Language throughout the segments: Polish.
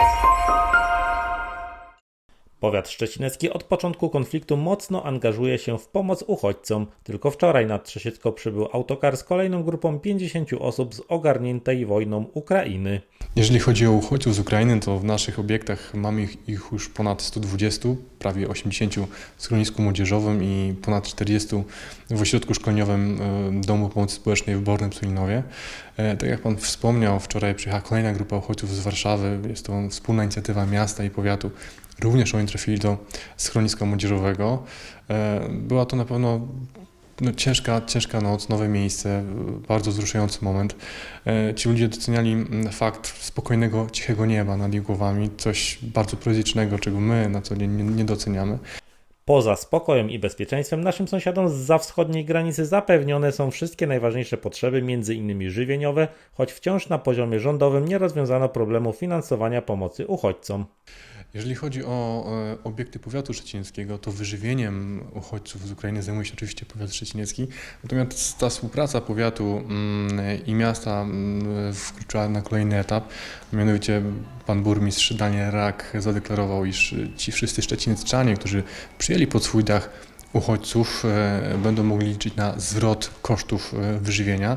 Bye. Powiat szczecinecki od początku konfliktu mocno angażuje się w pomoc uchodźcom. Tylko wczoraj nad Trzesiecko przybył autokar z kolejną grupą 50 osób z ogarniętej wojną Ukrainy. Jeżeli chodzi o uchodźców z Ukrainy, to w naszych obiektach mamy ich, ich już ponad 120, prawie 80 w schronisku młodzieżowym i ponad 40 w ośrodku szkoleniowym e, Domu Pomocy Społecznej w Bornym Sulinowie. E, Tak jak Pan wspomniał, wczoraj przyjechała kolejna grupa uchodźców z Warszawy. Jest to wspólna inicjatywa miasta i powiatu. Również oni trafili do schroniska młodzieżowego. E, Była to na pewno no, ciężka, ciężka noc, nowe miejsce, bardzo wzruszający moment. E, Ci ludzie doceniali mm, fakt spokojnego, cichego nieba nad ich głowami, coś bardzo prozaicznego, czego my na co dzień nie, doceniamy. Poza spokojem i bezpieczeństwem naszym sąsiadom z wschodniej granicy zapewnione są wszystkie najważniejsze potrzeby, m.in. żywieniowe, choć wciąż na poziomie rządowym nie rozwiązano problemu finansowania pomocy uchodźcom. Jeżeli chodzi o e, obiekty powiatu szczecińskiego, to wyżywieniem uchodźców z Ukrainy zajmuje się oczywiście powiat szczeciński. Natomiast ta współpraca powiatu mm, i miasta mm, wkroczyła na kolejny etap. Mianowicie pan burmistrz Daniel Rak zadeklarował, iż ci wszyscy szczecineczanie, którzy przyjęli pod swój dach uchodźców, e, będą mogli liczyć na zwrot kosztów e, wyżywienia.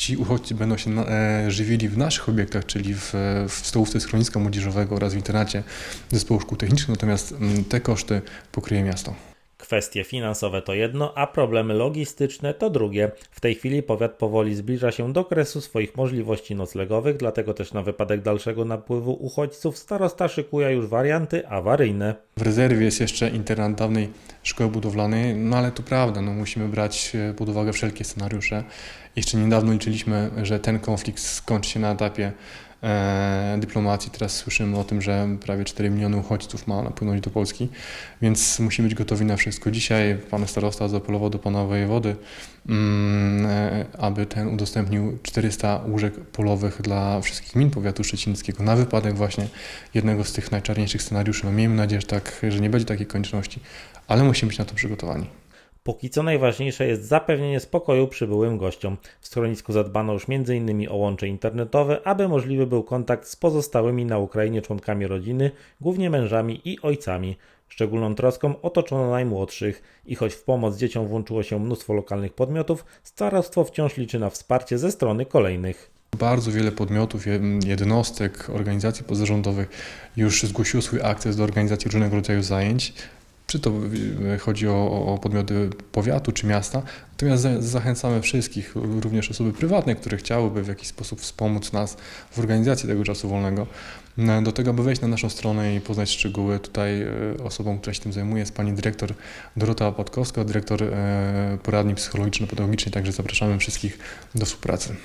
Ci uchodźcy będą się e, żywili w naszych obiektach, czyli w, w stołówce schroniska młodzieżowego oraz w internacie zespołu szkół technicznych, natomiast mm, te koszty pokryje miasto. Kwestie finansowe to jedno, a problemy logistyczne to drugie. W tej chwili powiat powoli zbliża się do kresu swoich możliwości noclegowych, dlatego też na wypadek dalszego napływu uchodźców starosta szykuje już warianty awaryjne. W rezerwie jest jeszcze internat dawnej szkoły budowlanej, no ale to prawda, no musimy brać e, pod uwagę wszelkie scenariusze. Jeszcze niedawno liczyliśmy, że ten konflikt skończy się na etapie dyplomacji. Teraz słyszymy o tym, że prawie 4 miliony uchodźców ma napłynąć do Polski, więc musimy być gotowi na wszystko. Dzisiaj pan starosta zaapelował do pana wojewody, mm, e, aby ten udostępnił 400 łóżek polowych dla wszystkich gmin powiatu szczecińskiego na wypadek właśnie jednego z tych najczarniejszych scenariuszy. No miejmy nadzieję, że, tak, że nie będzie takiej konieczności, ale musimy być na to przygotowani. Póki co najważniejsze jest zapewnienie spokoju przybyłym gościom. W schronisku zadbano już m.in. o łącze internetowe, aby możliwy był kontakt z pozostałymi na Ukrainie członkami rodziny, głównie mężami i ojcami. Szczególną troską otoczono najmłodszych i choć w pomoc dzieciom włączyło się mnóstwo lokalnych podmiotów, starostwo wciąż liczy na wsparcie ze strony kolejnych. Bardzo wiele podmiotów, je- jednostek, organizacji pozarządowych już zgłosiło swój akces do organizacji różnego rodzaju zajęć. Czy to y, chodzi o, o podmioty powiatu czy miasta, natomiast za- zachęcamy wszystkich, również osoby prywatne, które chciałyby w jakiś sposób wspomóc nas w organizacji tego czasu wolnego, n- do tego, aby wejść na naszą stronę i poznać szczegóły. Tutaj y, osobą, która się tym zajmuje jest pani dyrektor Dorota Łapatkowska, dyrektor poradni psychologiczno-pedagogicznej, także zapraszamy wszystkich do współpracy.